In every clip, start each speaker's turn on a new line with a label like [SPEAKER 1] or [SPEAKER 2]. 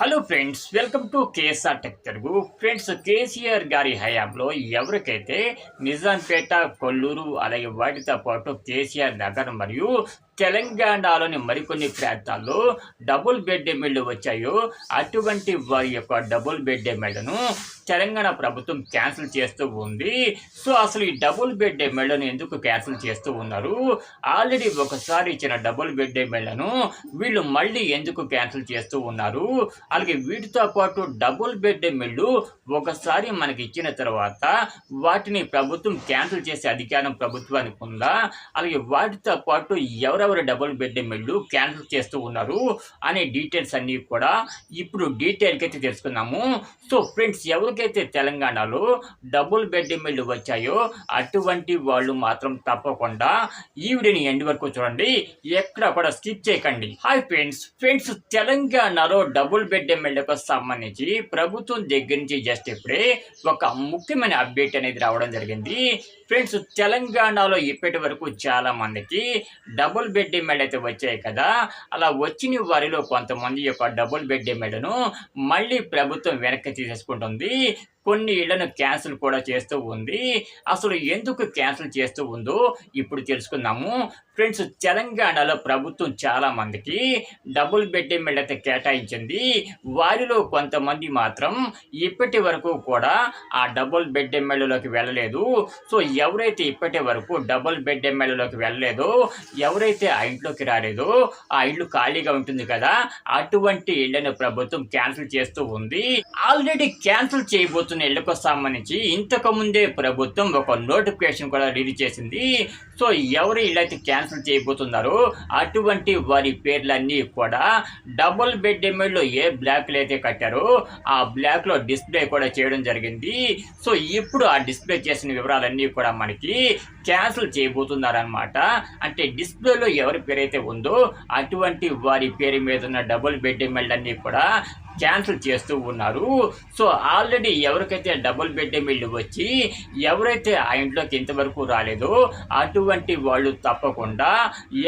[SPEAKER 1] Hello friends welcome to KSR tech Telugu friends KCR గారి హయాంలో ఎవరికైతే నిజాంపేట కొల్లూరు అలాగే వాటితో పాటు కేసీఆర్ నగర్ మరియు తెలంగాణలోని మరికొన్ని ప్రాంతాల్లో డబుల్ బెడ్ ఎమ్మెల్యే వచ్చాయో అటువంటి వారి యొక్క డబుల్ బెడ్ ఎమ్మెల్యేను తెలంగాణ ప్రభుత్వం క్యాన్సిల్ చేస్తూ ఉంది. సో అసలు ఈ డబుల్ బెడ్ ఎమ్మెల్యేను ఎందుకు క్యాన్సిల్ చేస్తూ ఉన్నారు? ఆల్రెడీ ఒకసారి ఇచ్చిన డబుల్ బెడ్ ఎమ్మెల్యేను వీళ్ళు మళ్ళీ ఎందుకు క్యాన్సిల్ చేస్తూ ఉన్నారు? అలాగే వీటితో పాటు డబుల్ బెడ్ ఎమ్మెల్యే ఒకసారి మనకి ఇచ్చిన తర్వాత వాటిని ప్రభుత్వం క్యాన్సిల్ చేసే అధికారం ప్రభుత్వానికి ఉందా? అలాగే వాటితో పాటు ఎవరెవరు డబుల్ బెడ్ మిల్లు క్యాన్సిల్ చేస్తూ ఉన్నారు అనే డీటెయిల్స్ అన్నీ కూడా ఇప్పుడు డీటెయిల్కి అయితే తెలుసుకున్నాము సో ఫ్రెండ్స్ ఎవరికైతే తెలంగాణలో డబుల్ బెడ్ ఎమ్మెల్యే వచ్చాయో అటువంటి వాళ్ళు మాత్రం తప్పకుండా ఈ వీడియోని ఎండ్ వరకు చూడండి. ఎక్కడ కూడా స్కిప్ చేయకండి. హాయ్ ఫ్రెండ్స్ ఫ్రెండ్స్ తెలంగాణలో డబుల్ బెడ్ ఎమ్మెల్యేకు సంబంధించి ప్రభుత్వం దగ్గర నుంచి జస్ట్ ఇప్పుడే ఒక ముఖ్యమైన అప్డేట్ అనేది రావడం జరిగింది. ఫ్రెండ్స్ తెలంగాణలో ఇప్పటి వరకు చాలా మందికి డబుల్ బెడ్ బెడ్ ఎమ్మెల్యే అయితే వచ్చాయి కదా అలా వచ్చిన వారిలో కొంతమంది యొక్క డబుల్ బెడ్ ఎమ్మెల్యేను మళ్ళీ ప్రభుత్వం వెనక్కి తీసేసుకుంటుంది. కొన్ని ఇళ్ళను క్యాన్సిల్ కూడా చేస్తూ ఉంది. అసలు ఎందుకు క్యాన్సిల్ చేస్తూ ఉందో ఇప్పుడు తెలుసుకుందాము. ఫ్రెండ్స్ తెలంగాణలో ప్రభుత్వం చాలా మందికి డబుల్ బెడ్ ఎమ్మెల్యే అయితే కేటాయించింది. వారిలో కొంతమంది మాత్రం ఇప్పటి వరకు కూడా ఆ డబుల్ బెడ్ ఎమ్మెల్యేలోకి వెళ్ళలేదు. సో ఎవరైతే ఇప్పటి వరకు డబుల్ బెడ్ ఎమ్మెల్యేలోకి వెళ్ళలేదో ఎవరైతే ఆ ఇంట్లోకి రాలేదో ఆ ఇల్లు ఖాళీగా ఉంటుంది కదా అటువంటి ఇళ్ళను ప్రభుత్వం క్యాన్సిల్ చేస్తూ ఉంది. ఆల్రెడీ క్యాన్సిల్ చేయబోతున్న ఇళ్ళకు సంబంధించి ఇంతకుముందే ప్రభుత్వం ఒక నోటిఫికేషన్ కూడా రిలీజ్ చేసింది. సో ఎవరు ఇళ్ళైతే క్యాన్సిల్ చేయబోతున్నారో అటువంటి వారి పేర్లన్నీ కూడా డబుల్ బెడ్ ఎమ్మెల్యేలో ఏ బ్లాక్లు అయితే కట్టారో ఆ బ్లాక్లో డిస్ప్లే కూడా చేయడం జరిగింది. సో ఇప్పుడు ఆ డిస్ప్లే చేసిన వివరాలన్నీ కూడా మనకి క్యాన్సిల్ చేయబోతున్నారనమాట అంటే డిస్ప్లేలో ఎవరి పేరైతే ఉందో అటువంటి వారి పేరు మీద ఉన్న డబుల్ బెడ్ ఎమ్మెల్యే అన్నీ కూడా క్యాన్సిల్ చేస్తూ ఉన్నారు. సో ఆల్రెడీ ఎవరికైతే డబుల్ బెడ్ ఎమ్మెల్యే వచ్చి ఎవరైతే ఆ ఇంట్లోకి ఇంతవరకు రాలేదో అటువంటి వాళ్ళు తప్పకుండా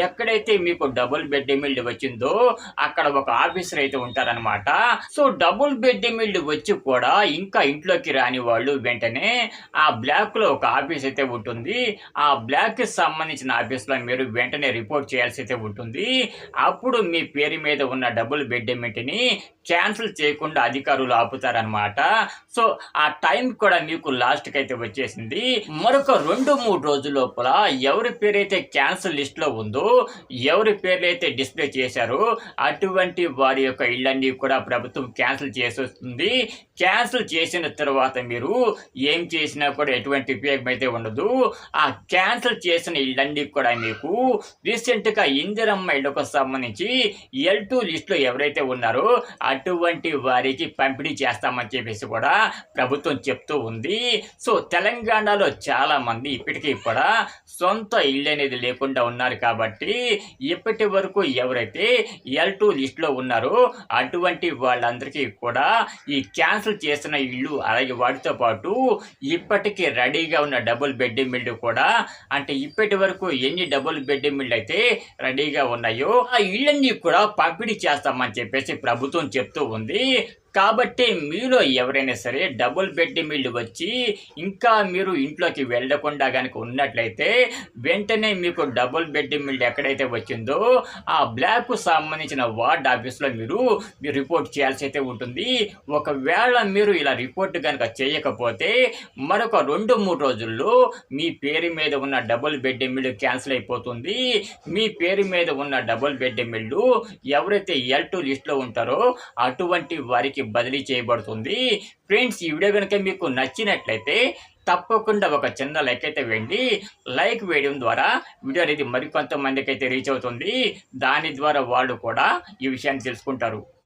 [SPEAKER 1] ఎక్కడైతే మీకు డబుల్ బెడ్ ఎమ్మెల్యే వచ్చిందో అక్కడ ఒక ఆఫీసర్ అయితే ఉంటారనమాట సో డబుల్ బెడ్ ఎమ్మెల్యే వచ్చి కూడా ఇంకా ఇంట్లోకి రాని వాళ్ళు వెంటనే ఆ బ్లాక్లో ఒక ఆఫీస్ అయితే ఉంటుంది. ఆ బ్లాక్కి సంబంధించిన ఆఫీస్లో మీరు వెంటనే రిపోర్ట్ చేయాల్సి అయితే ఉంటుంది. అప్పుడు మీ పేరు మీద ఉన్న డబుల్ బెడ్ ఎమ్మెల్యేని క్యాన్సిల్ చేయకుండా అధికారులు ఆపుతారనమాట సో ఆ టైం కూడా మీకు లాస్ట్కి అయితే వచ్చేసింది. మరొక రెండు మూడు రోజుల లోపల ఎవరి పేరైతే క్యాన్సిల్ లిస్ట్లో ఉందో ఎవరి పేర్లు అయితే డిస్ప్లే చేశారో అటువంటి వారి యొక్క ఇళ్ళన్నీ కూడా ప్రభుత్వం క్యాన్సిల్ చేసేస్తుంది. క్యాన్సిల్ చేసిన తర్వాత మీరు ఏం చేసినా కూడా ఎటువంటి ఉపయోగం అయితే ఉండదు. ఆ క్యాన్సిల్ చేసిన ఇళ్ళన్నీ కూడా మీకు రీసెంట్గా ఇందిరమ్మ ఇళ్ళకు సంబంధించి ఎల్ టూ లిస్ట్లో ఎవరైతే ఉన్నారో అటువంటి వారికి పంపిణీ చేస్తామని చెప్పేసి కూడా ప్రభుత్వం చెప్తూ ఉంది. సో తెలంగాణలో చాలామంది ఇప్పటికీ కూడా సొంత ఇల్లు అనేది లేకుండా ఉన్నారు కాబట్టి ఇప్పటి వరకు ఎవరైతే ఎల్ టూ లిస్ట్లో ఉన్నారో అటువంటి వాళ్ళందరికీ కూడా ఈ క్యాన్సిల్ చేసిన ఇల్లు అలాగే వాటితో పాటు ఇప్పటికీ రెడీగా ఉన్న డబుల్ బెడ్ మిల్లు కూడా అంటే ఇప్పటి వరకు ఎన్ని డబుల్ బెడ్ మిల్లు అయితే రెడీగా ఉన్నాయో ఆ ఇళ్ళన్నీ కూడా పంపిణీ చేస్తామని చెప్పేసి ప్రభుత్వం చెప్తూ ఉంది కాబట్టి మీలో ఎవరైనా సరే డబుల్ బెడ్ మీళ్ళు వచ్చి ఇంకా మీరు ఇంట్లోకి వెళ్ళకుండా కనుక ఉన్నట్లయితే వెంటనే మీకు డబుల్ బెడ్ మిల్ ఎక్కడైతే వచ్చిందో ఆ బ్లాక్కు సంబంధించిన వార్డ్ ఆఫీస్లో మీరు మీరు రిపోర్ట్ చేయాల్సి అయితే ఉంటుంది. ఒకవేళ మీరు ఇలా రిపోర్ట్ కనుక చేయకపోతే మరొక రెండు మూడు రోజుల్లో మీ పేరు మీద ఉన్న డబుల్ బెడ్ మిల్ క్యాన్సిల్ అయిపోతుంది. మీ పేరు మీద ఉన్న డబుల్ బెడ్ మిల్లు ఎవరైతే ఎల్ టూ లిస్ట్లో ఉంటారో అటువంటి వారికి బదిలీ చేయబడుతుంది. ఫ్రెండ్స్ ఈ వీడియో కనుక మీకు నచ్చినట్లయితే తప్పకుండా ఒక చిన్న లైక్ అయితే వేయండి. లైక్ వేయడం ద్వారా వీడియో అనేది మరికొంతమందికి అయితే రీచ్ అవుతుంది. దాని ద్వారా వాళ్ళు కూడా ఈ విషయాన్ని తెలుసుకుంటారు.